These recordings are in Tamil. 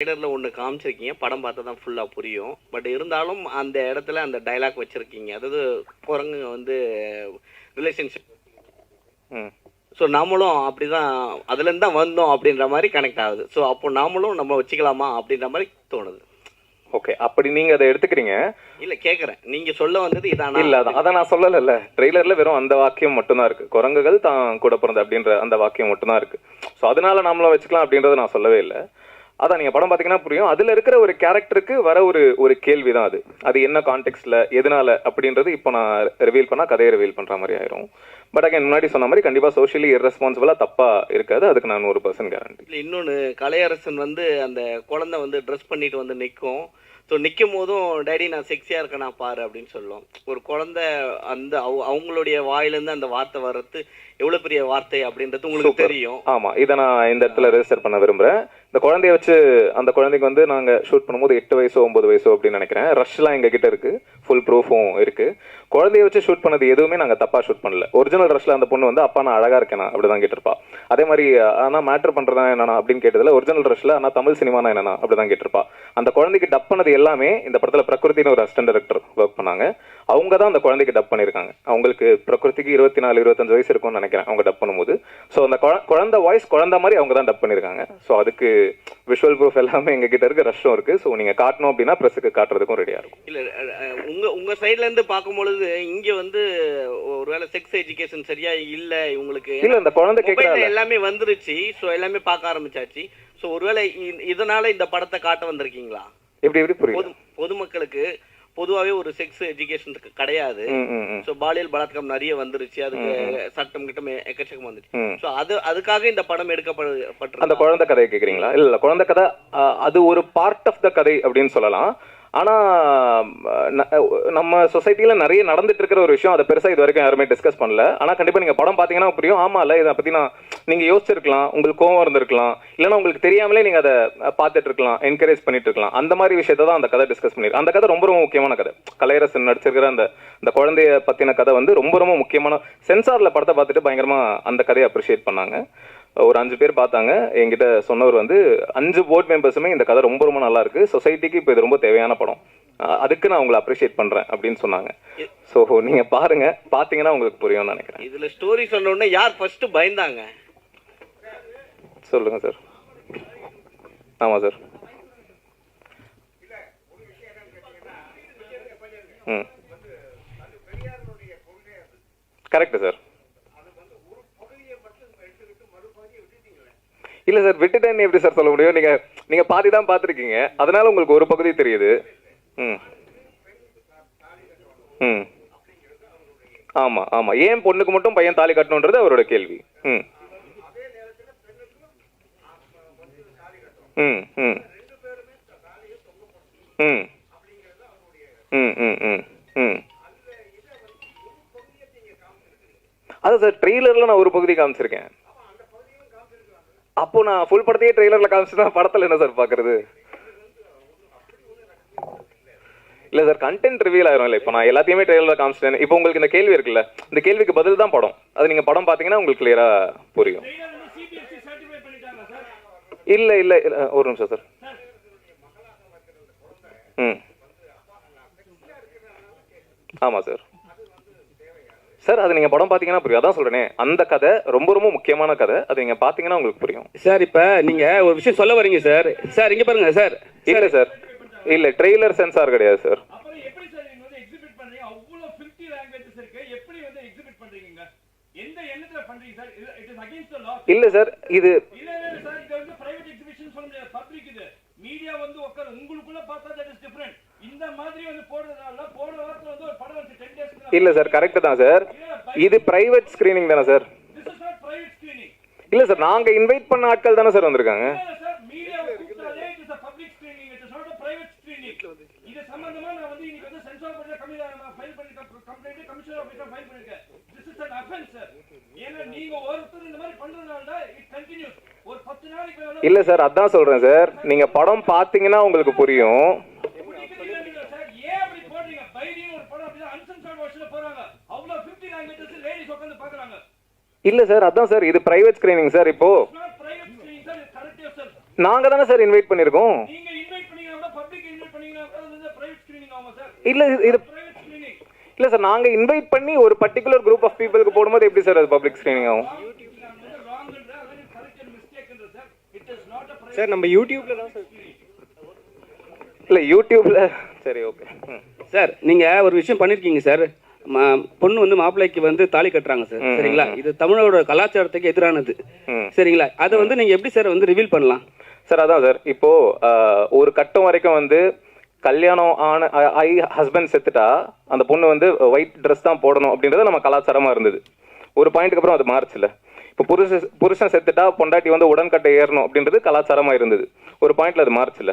ட்ரைலரில் ஒன்று காமிச்சிருக்கீங்க. படம் பார்த்தா தான் ஃபுல்லாக புரியும். பட் இருந்தாலும் அந்த இடத்துல அந்த டைலாக் வச்சுருக்கீங்க. அதாவது குரங்குங்க வந்து ரிலேஷன்ஷிப் ம். ஸோ நாமளும் அப்படி தான் அதுலேருந்து தான் வந்தோம் அப்படின்ற மாதிரி கனெக்ட் ஆகுது. ஸோ அப்போ நாமளும் நம்ம வச்சுக்கலாமா அப்படின்ற மாதிரி தோணுது. ஓகே அப்படி நீங்க அதை எடுத்துக்கிறீங்க. இல்லை கேட்குறேன் நீங்கள் சொல்ல வந்தது இதானா? இல்ல அதான் அதை நான் சொல்லலைல்ல. ட்ரெய்லர்ல வெறும் அந்த வாக்கியம் மட்டும்தான் இருக்கு. குரங்குகள் தான் கூட பிறந்த அப்படின்ற அந்த வாக்கியம் மட்டும்தான் இருக்கு. ஸோ அதனால நாமளும் வச்சுக்கலாம் அப்படின்றத நான் சொல்லவே இல்லை. அதான் நீங்க படம் பார்த்தீங்கன்னா புரியும். அதுல இருக்கிற ஒரு கேரக்டருக்கு வர ஒரு ஒரு கேள்வி தான் அது. அது என்ன கான்டெக்ட்ல எதனால அப்படின்றது இப்போ நான் ரிவீல் பண்ணா கதையை ரிவீல் பண்ற மாதிரி ஆயிரும். பட் அகைன் முன்னாடி சொன்ன மாதிரி கண்டிப்பா சோஷியலி irresponsible-ஆ தப்பா இருக்காது. அதுக்கு நான் நூறு பர்சன்ட் கேரண்டி இல்லை இன்னொன்று கலையரசன் வந்து அந்த குழந்தை வந்து ட்ரெஸ் பண்ணிட்டு வந்து நிற்கும் ஸோ நிற்கும் போதும் டேடி நான் செக்ஸியாக இருக்கேனா பாரு அப்படின்னு சொல்லும் ஒரு குழந்தை அந்த அவ- அவங்களுடைய வாயிலேருந்து அந்த வார்த்தை வர்றது எவ்வளோ பெரிய வார்த்தை அப்படின்றது உங்களுக்கு. தெரியும். ஆமா இதை நான் இந்த இடத்துல ரெஜிஸ்டர் பண்ண விரும்புறேன். இந்த குழந்தைய வச்சு அந்த குழந்தைக்கு வந்து நாங்க ஷூட் பண்ணும்போது எட்டு வயசோ ஒன்பது வயசோ அப்படின்னு நினைக்கிறேன். ரஷ்லாம் எங்க கிட்ட இருக்கு. ஃபுல் ப்ரூஃபும் இருக்கு. குழந்தைய வச்சு ஷூட் பண்ணது எதுவுமே நாங்கள் தப்பாக ஷூட் பண்ணல. ஒரிஜினல் ரஷ்ல அந்த பொண்ணு வந்து அப்பா நான் அழகாக இருக்கேனா அப்படிதான் கேட்டிருப்பா. அதே மாதிரி ஆனால் மேட்ரு பண்ணுறதா என்னன்னா அப்படின்னு கேட்டதில் ஒரிஜினல் ரஷ்ல ஆனால் தமிழ் சினிமானா என்னன்னா அப்படிதான் கேட்டிருப்பா. அந்த குழந்தைக்கு டப் பண்ணது எல்லாமே இந்த படத்தில் பிரகிருத்தின்னு ஒரு அசிஸ்டன்ட் டேரக்டர் ஒர்க் பண்ணாங்க. அவங்க தான் அந்த குழந்தைக்கு டப் பண்ணியிருக்காங்க. அவங்களுக்கு பிரகிருதிக்கு இருபத்தி நாலு இருபத்தஞ்சு வயசு இருக்கும்னு நினைக்கிறேன் அவங்க டப் பண்ணும்போது. ஸோ அந்த குழ- குழந்தை வாய்ஸ் குழந்த மாதிரி அவங்க தான் டப் பண்ணியிருக்காங்க. ஸோ அதுக்கு விஷுவல் ப்ரூஃப் எல்லாமே எங்க கிட்ட இருக்கு ரஷ்ஷும் இருக்கு. ஸோ நீங்க காட்டணும் அப்படின்னா ப்ரெஸ்ஸுக்கு காட்டுறதுக்கும் ரெடியா இருக்கும். இல்லை உங்கள் உங்கள் சைட்லேருந்து பார்க்கும்பொழுது இங்கே வந்து ஒருவேளை செக்ஸ் எஜுகேஷன் சரியா இல்லை இவங்களுக்கு இல்ல இந்த குழந்தை கேட்கறாள் எல்லாமே வந்துருச்சு. ஸோ எல்லாமே பார்க்க ஆரம்பிச்சாச்சு. ஸோ ஒருவேளை இதனால இந்த படத்தை காட்ட வந்திருக்கீங்களா? எப்படி எப்படி புரியுது பொது பொதுமக்களுக்கு பொதுவாகவே ஒரு செக்ஸ் எஜுகேஷன் கிடையாது. ஸோ பாலியல் பலாத்காரம் நிறைய வந்துருச்சு. அதுக்கு சட்டம் கிட்டம் எக்கச்சக்கம் வந்துருச்சு ம். ஸோ அது அதுக்காக இந்த படம் அந்த எடுக்கப்பட்டு குழந்தை கதையை கேக்குறீங்களா? இல்ல இல்ல. குழந்தை கதை அது ஒரு பார்ட் ஆஃப் த கதை அப்படின்னு சொல்லலாம். ஆனா நம்ம சொசைட்டியில் நிறைய நடந்துட்டு இருக்கிற ஒரு விஷயம் அதை பெருசாக இது வரைக்கும் யாருமே டிஸ்கஸ் பண்ணல. ஆனால் கண்டிப்பாக நீங்கள் படம் பார்த்தீங்கன்னா புரியும். ஆமாம் இல்லை இதை பற்றி நான் நீங்க யோசிச்சிருக்கலாம். உங்களுக்கு கோவம் இருந்திருக்கலாம். இல்லைன்னா உங்களுக்கு தெரியாமலே நீங்க அதை பார்த்துட்டு இருக்கலாம் என்கரேஜ் பண்ணிட்டு இருக்கலாம் அந்த மாதிரி விஷயத்தை தான் அந்த கதை டிஸ்கஸ் பண்ணிருக்கு அந்த கதை ரொம்ப ரொம்ப முக்கியமான கதை. கலையரசன் நடிச்சிருக்கிற அந்த அந்த குழந்தைய பத்தின கதை வந்து ரொம்ப ரொம்ப முக்கியமான சென்சார்ல படத்தை பார்த்துட்டு பயங்கரமாக அந்த கதையை அப்ரிஷியேட் பண்ணாங்க. ஒரு அஞ்சு பேர் பார்த்தாங்க. என்கிட்ட சொன்னவர் வந்து அஞ்சு போர்ட் மெம்பர்ஸுமே இந்த கதை ரொம்ப ரொம்ப நல்லா இருக்கு. சொசைட்டிக்கு இப்போ இது ரொம்ப தேவையான படம். அதுக்கு நான் உங்களை அப்ரிஷியேட் பண்றேன். அப்படின்னு சொன்னாங்க. ஸோ நீங்க பாருங்க. பாத்தீங்கன்னா உங்களுக்கு புரியும்னு நினைக்கிறேன். இதுல ஸ்டோரி சொன்ன உடனே யார் ஃபர்ஸ்ட் பயந்தாங்க? சொல்லுங்க சார் ஆமா சார் ம். கரெக்ட் சார் இல்ல சார் விட்டுட்டேன்னு எப்படி சார் சொல்ல முடியும்? நீங்க நீங்க பாதி தான் பார்த்துருக்கீங்க. அதனால உங்களுக்கு ஒரு பகுதி தெரியுது. ம். ம். ஆமா ஆமா. ஏன் பொண்ணுக்கு மட்டும் பையன் தாலி கட்டணுன்றது அவரோட கேள்வி. ம். ம் ம். ம். ம் ம் ம் ம். அதான் சார் ட்ரெய்லர்ல நான் ஒரு பகுதி காமிச்சிருக்கேன். அப்போ நான் ஃபுல் படத்தையே ட்ரெய்லரில் காமிச்சுதான் படத்தில் என்ன சார் பார்க்குறது இல்லை சார் கண்டென்ட் ரிவீல் ஆயிரும் இல்லை இப்போ நான் எல்லாத்தையுமே ட்ரெயிலரில் காமிச்சிட்டேன். இப்போ உங்களுக்கு இந்த கேள்வி இருக்குல்ல இந்த கேள்விக்கு பதில் தான் படம். அது நீங்கள் படம் பார்த்தீங்கன்னா உங்களுக்கு கிளியராக புரியும். இல்லை இல்லை இல்லை ஒரு நிமிஷம் சார் ம். ஆமாம் சார் சார் அது நீங்கள் படம் பார்த்தீங்கன்னா புரியும். அதான் சொல்கிறேனே அந்த கதை ரொம்ப ரொம்ப முக்கியமான கதை. அது நீங்கள் பார்த்தீங்கன்னா உங்களுக்கு புரியும். சார் இப்போ நீங்கள் ஒரு விஷயம் சொல்ல வரீங்க சார். சார் இங்கே பாருங்க சார். இல்லை சார். இல்லை ட்ரெய்லர் சென்சார் கிடையாது சார். இல்ல சார் இது மீடியா வந்து உங்களுக்குள்ள பார்த்தா தட் இஸ் டிஃபரெண்ட் இல்ல சார் கரெக்ட் தான் சார். இது பிரைவேட் ஸ்கிரீனிங் தானே சார். இல்ல சார் நாங்க இன்வைட் பண்ண ஆட்கள் தானே சார் வந்திருக்காங்க. இல்ல சார் அதான் சொல்றேன் சார். நீங்க படம் பாத்தீங்கன்னா உங்களுக்கு புரியும். இல்ல சார் அதான் சார் இது பிரைவேட் ஸ்கிரீனிங் சார் இப்போ. நாங்க தானே சார் இன்வைட் பண்ணிருக்கோம் இல்ல இது இல்ல சார் நாங்க இன்வைட் பண்ணி ஒரு பர்டிகுலர் குரூப் ஆஃப் பீப்புளுக்கு போடும்போது எப்படி சார் அது பப்ளிக் ஸ்கிரீனிங் ஆகும்? சார். நம்ம யூடியூப்ல தான் சார். இல்ல யூடியூப்ல சரி ஓகே சார் நீங்க ஒரு விஷயம் பண்ணிருக்கீங்க சார். பொண்ணு வந்து மாப்பிள்ளைக்கு வந்து தாலி கட்டுறாங்க சார் சரிங்களா? இது தமிழோட கலாச்சாரத்துக்கு எதிரானது. சரிங்களா? அதை வந்து நீங்க எப்படி சார் வந்து ரிவீல் பண்ணலாம்? சார் அதான் சார். இப்போ ஒரு கட்டம் வரைக்கும் வந்து கல்யாணம் ஆன ஆகி ஹஸ்பண்ட் செத்துட்டா அந்த பொண்ணு வந்து ஒயிட் ட்ரெஸ் தான் போடணும் அப்படின்றது நம்ம கலாச்சாரமா இருந்தது. ஒரு பாயிண்ட்டுக்கு அப்புறம் அது மாறுச்சுல இப்போ புருஷ புருஷன் செத்துட்டா பொண்டாட்டி வந்து உடன்கட்டை ஏறணும் அப்படின்றது கலாச்சாரமா இருந்தது. ஒரு பாயிண்ட்ல அது மாறுச்சுல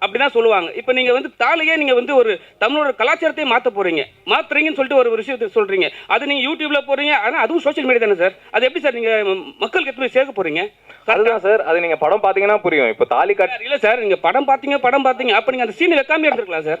அப்படிதான் சொல்லுவாங்க. இப்போ நீங்க வந்து தாலியே நீங்க வந்து ஒரு தமிழோட கலாச்சாரத்தையே மாத்த போறீங்க. மாத்துறீங்கன்னு சொல்லிட்டு ஒரு விஷயத்தை சொல்றீங்க. அது நீங்க யூடியூப்ல போறீங்க. ஆனா அதுவும் சோஷியல் மீடியா தானே சார்? அது எப்படி சார் நீங்க ம- மக்களுக்கு எப்படி சேர்க்க போறீங்க? அதுதான் சார். அது நீங்க படம் பாத்தீங்கன்னா புரியும். இப்போ தாலி கட் சார், இல்ல சார் நீங்க படம் பாத்தீங்க படம் பாத்தீங்க அப்ப நீங்க அந்த சீன் வைக்காம இருந்திருக்கலாம் சார்?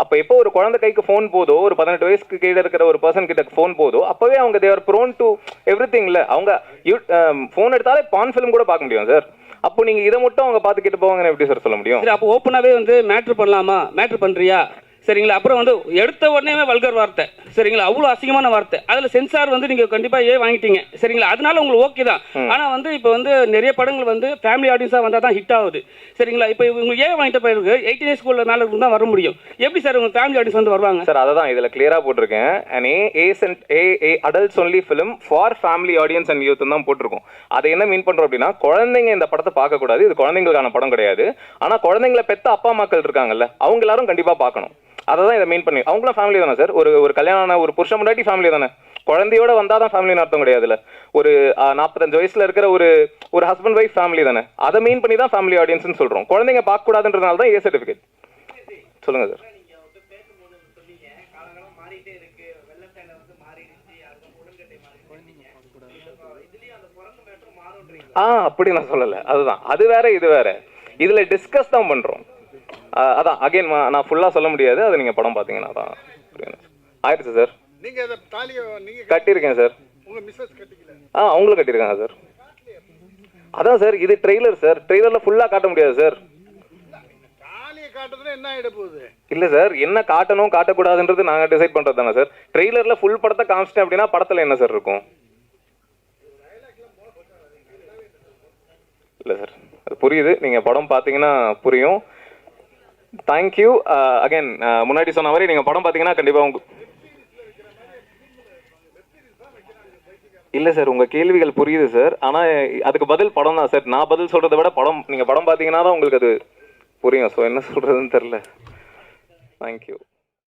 அப்போ எப்போ ஒரு குழந்தை கைக்கு ஃபோன் போதோ ஒரு பதினெட்டு வயசுக்கு கீழே இருக்கிற ஒரு பர்சன் கிட்ட ஃபோன் போதோ அப்போவே அவங்க தேவர் ப்ரோன் டு எவ்ரி திங்ல அவங்க ஃபோன் um, எடுத்தாலே பான் ஃபிலிம் கூட பார்க்க முடியும் சார் அப்போ நீங்க இதை மட்டும் அவங்க பார்த்துக்கிட்டு கிட்ட போவாங்கன்னு எப்படி சார் சொல்ல முடியும்? அப்போ ஓப்பனாகவே வந்து மேட்ரு பண்ணலாமா? மேட்ரு பண்றியா? சரிங்களா? அப்புறம் வந்து எடுத்த உடனே வல்கர் வார்த்தை. சரிங்களா? அவ்வளோ அசிங்கமான வார்த்தை. அதில் சென்சார் வந்து நீங்கள் கண்டிப்பாக ஏ வாங்கிட்டீங்க. சரிங்களா? அதனால உங்களுக்கு ஓகே தான். ஆனால் வந்து இப்போ வந்து நிறைய படங்கள் வந்து ஃபேமிலி ஆடியன்ஸாக வந்தால் தான் ஹிட் ஆகுது. சரிங்களா? இப்போ உங்களுக்கு ஏன் வாங்கிட்ட பிறகு எயிட்டீன் இயர்ஸ் ஸ்கூலில் மேலே தான் வர முடியும். எப்படி சார் உங்கள் ஃபேமிலி ஆடியன்ஸ் வந்து வருவாங்க? சார் அதை தான் இதில் கிளியராக போட்டிருக்கேன். And A and A A adults only film for family audience and youth தான் போட்டிருக்கோம். அதை என்ன மீன் பண்ணுறோம் அப்படின்னா குழந்தைங்க இந்த படத்தை பார்க்கக்கூடாது. இது குழந்தைங்களுக்கான படம் கிடையாது. ஆனால் குழந்தைங்களை பெத்த அப்பா அம்மாக்கள் இருக்காங்கல்ல அவங்க எல்லாரும் கண்டிப்பாக பார்க்கணும். அதை தான் இதை மீன் பண்ணி அவங்களும் ஃபேமிலி தானே சார் ஒரு ஒரு கல்யாணம் ஒரு புருஷன் முன்னாடி ஃபேமிலி தானே? குழந்தையோட வந்தால் தான் ஃபேமிலின்னு அர்த்தம் கிடையாதுல்ல ஒரு நாற்பத்தஞ்சு வயசில் இருக்கிற ஒரு ஒரு ஹஸ்பண்ட் ஒய்ஃப் ஃபேமிலி தானே? அதை மீன் பண்ணி தான் ஃபேமிலி ஆடியன்ஸ்னு சொல்கிறோம் குழந்தைங்க பார்க்கக்கூடாதுன்றதுனால தான் ஏ சர்டிஃபிகேட் சொல்லுங்கள் சார் ஆ அப்படி நான் சொல்லலை. அதுதான். அது வேற இது வேற. இதில் டிஸ்கஸ் தான் பண்ணுறோம் அதான் அகைன் நான் ஃபுல்லா சொல்ல முடியாது. அது நீங்க படம் பாத்தீங்கன்னா தான். ஆயிடுச்சு சார் கட்டியிருக்கேன் சார் ஆ அவங்களும் கட்டியிருக்காங்க சார் அதான் சார் இது ட்ரெய்லர் சார் ட்ரெய்லர்ல ஃபுல்லா காட்ட முடியாது சார் இல்ல சார் என்ன காட்டணும் காட்டக்கூடாதுன்றது நாங்க டிசைட் பண்றது தானே சார் ட்ரெய்லர்ல ஃபுல் படத்தை காமிச்சிட்டேன் அப்படின்னா படத்துல என்ன சார் இருக்கும்? இல்ல சார் அது புரியுது. நீங்க படம் பாத்தீங்கன்னா புரியும். தேங்க்யூ அகைன் uh, uh, முன்னாடி சொன்ன மாதிரி நீங்க படம் பாத்தீங்கன்னா கண்டிப்பா உங்க இல்ல சார் உங்க கேள்விகள் புரியுது சார். ஆனா அதுக்கு பதில் படம் தான் சார். நான் பதில் சொல்றதை விட படம் நீங்க படம் பாத்தீங்கன்னா தான் உங்களுக்கு அது புரியும். ஸோ என்ன சொல்றதுன்னு தெரில தேங்க்யூ